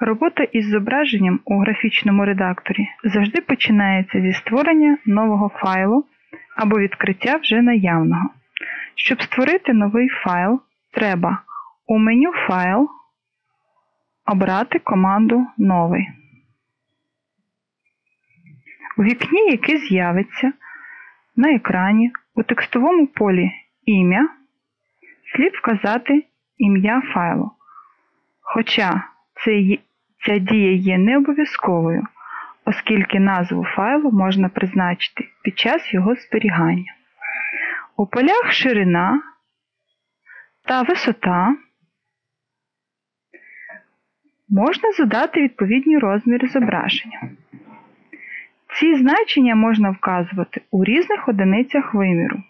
Робота із зображенням у графічному редакторі завжди починається зі створення нового файлу або відкриття вже наявного. Щоб створити новий файл, треба у меню Файл обрати команду Новий. У вікні, яке з'явиться на екрані у текстовому полі Ім'я слід вказати ім'я файлу. Хоча ця дія є не обов'язковою, оскільки назву файлу можна призначити під час його зберігання. У полях ширина та висота можна задати відповідні розміри зображення. Ці значення можна вказувати у різних одиницях виміру.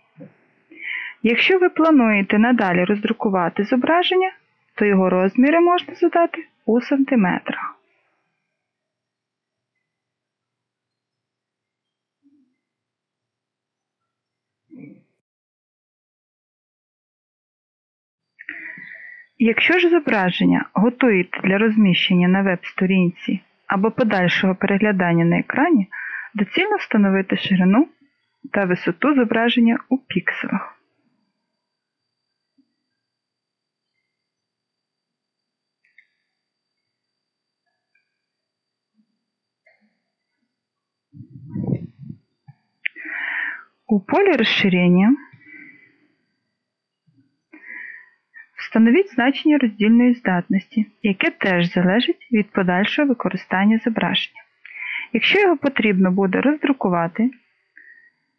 Якщо ви плануєте надалі роздрукувати зображення, то його розміри можна задати у сантиметрах. Якщо ж зображення готуєте для розміщення на веб-сторінці або подальшого переглядання на екрані, доцільно встановити ширину та висоту зображення у пікселах. У полі розширення встановіть значення роздільної здатності, яке теж залежить від подальшого використання зображення. Якщо його потрібно буде роздрукувати,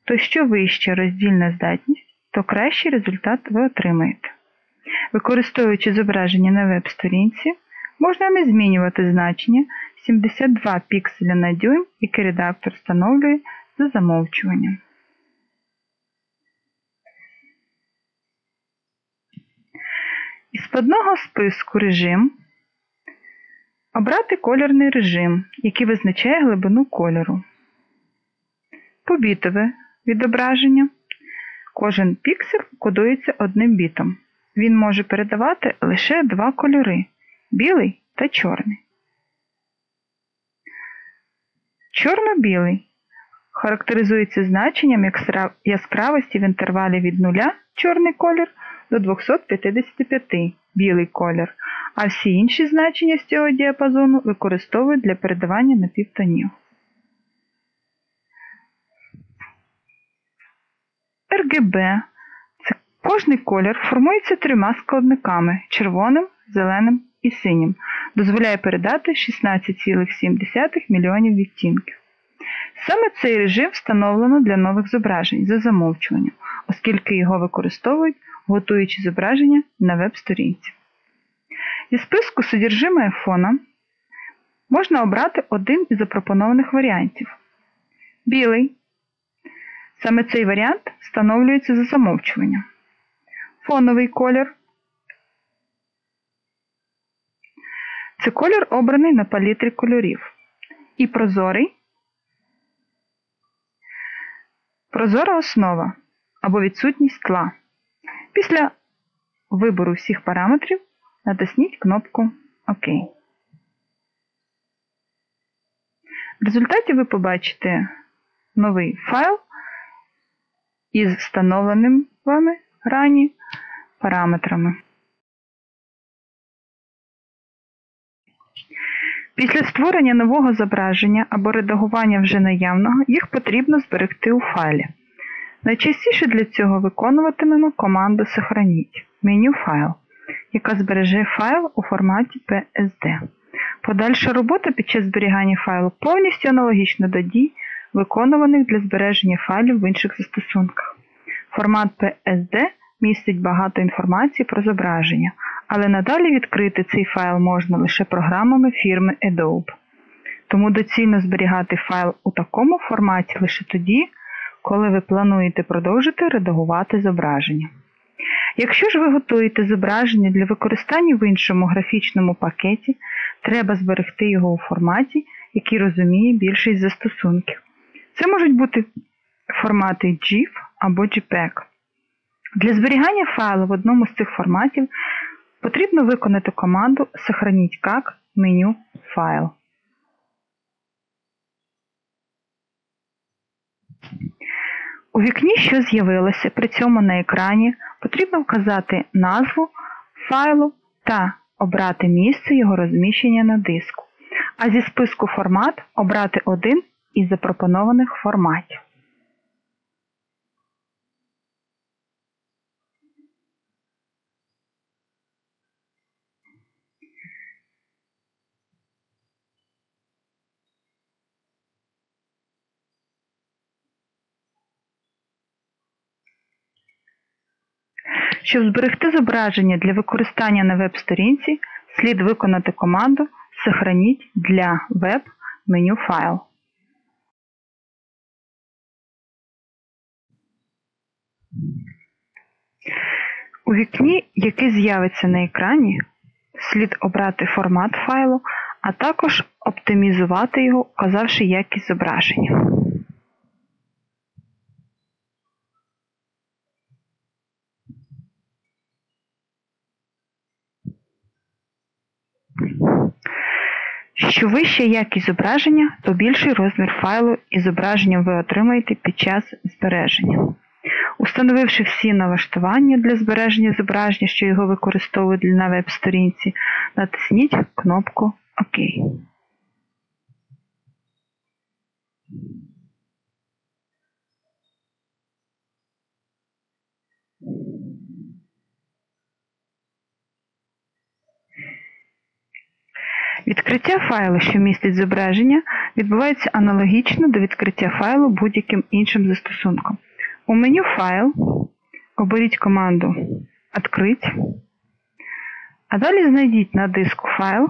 то що вища роздільна здатність, то кращий результат ви отримаєте. Використовуючи зображення на веб-сторінці, можна не змінювати значення 72 пікселя на дюйм, яке редактор встановлює за замовчуванням. Із складного списку режим обрати кольорний режим, який визначає глибину кольору. Побітове відображення. Кожен піксель кодується одним бітом. Він може передавати лише два кольори білий та чорний. Чорно-білий характеризується значенням яскравості в інтервалі від 0 чорний колір до 255 білий колір, а всі інші значення з цього діапазону використовують для передавання напівтонів. Це кожний колір формується трьома складниками червоним, зеленим і синім. Дозволяє передати 16,7 мільйонів відтінків. Саме цей режим встановлено для нових зображень за замовчуванням, оскільки його використовують готуючи зображення на веб-сторінці. Зі списку содержимое фона можна обрати один із запропонованих варіантів. Білий. Саме цей варіант встановлюється за замовчуванням. Фоновий колір. Це колір обраний на палітрі кольорів. І прозорий. Прозора основа або відсутність тла. Після вибору всіх параметрів натисніть кнопку ОК. В результаті ви побачите новий файл із встановленим вами рані параметрами. Після створення нового зображення або редагування вже наявного їх потрібно зберегти у файлі. Найчастіше для цього виконуватимемо команду Сохраніть меню файл, яка збереже файл у форматі PSD. Подальша робота під час зберігання файлу повністю аналогічна до дій, виконуваних для збереження файлів в інших застосунках. Формат PSD містить багато інформації про зображення, але надалі відкрити цей файл можна лише програмами фірми Adobe. Тому доцільно зберігати файл у такому форматі лише тоді, коли ви плануєте продовжити редагувати зображення. Якщо ж ви готуєте зображення для використання в іншому графічному пакеті, треба зберегти його у форматі, який розуміє більшість застосунків. Це можуть бути формати GIF або JPEG. Для зберігання файлу в одному з цих форматів потрібно виконати команду Сохраніть как меню файл. У вікні, що з'явилося при цьому на екрані, потрібно вказати назву файлу та обрати місце його розміщення на диску, а зі списку формат обрати один із запропонованих форматів. Щоб зберегти зображення для використання на веб-сторінці, слід виконати команду Сохраніть для веб меню файл. У вікні, яке з'явиться на екрані, слід обрати формат файлу, а також оптимізувати його, вказавши якість зображення. Що вища якість зображення, то більший розмір файлу із зображенням ви отримаєте під час збереження. Установивши всі налаштування для збереження зображення, що його використовують на веб-сторінці, натисніть кнопку ОК. Відкриття файлу, що містить зображення, відбувається аналогічно до відкриття файлу будь-яким іншим застосунком. У меню Файл оберіть команду Открить, а далі знайдіть на диску файл.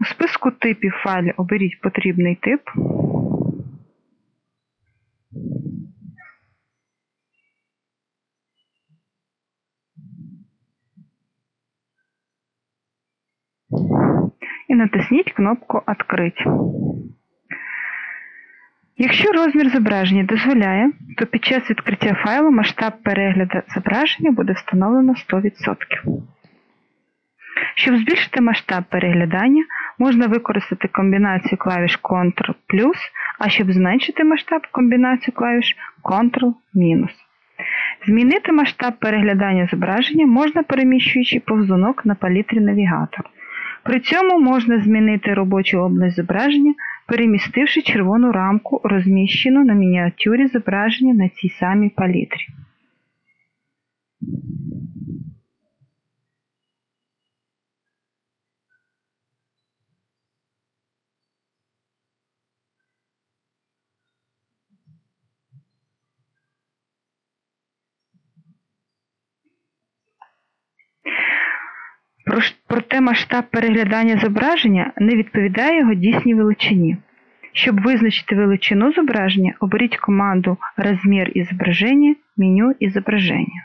У списку типів файлів оберіть потрібний тип. І натисніть кнопку Открить. Якщо розмір зображення дозволяє, то під час відкриття файлу масштаб перегляду зображення буде встановлено 100%. Щоб збільшити масштаб переглядання, можна використати комбінацію клавіш Ctrl а щоб зменшити масштаб комбінацію клавіш Ctrl Змінити масштаб переглядання зображення можна переміщуючи повзунок на палітрі навігатор. При цьому можна змінити робочу область зображення, перемістивши червону рамку, розміщену на мініатюрі зображення на цій самій палітрі. Проте масштаб переглядання зображення не відповідає його дійсній величині. Щоб визначити величину зображення, оберіть команду Розмір ізображення, меню ізображення.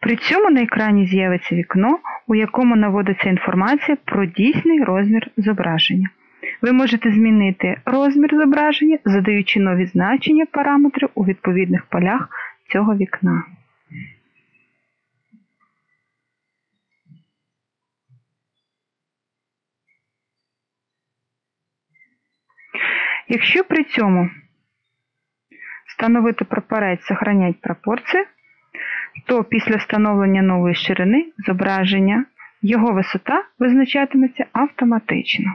При цьому на екрані з'явиться вікно, у якому наводиться інформація про дійсний розмір зображення. Ви можете змінити розмір зображення, задаючи нові значення параметрів у відповідних полях цього вікна. Якщо при цьому встановити прапорець Сохранять пропорції, то після встановлення нової ширини зображення його висота визначатиметься автоматично.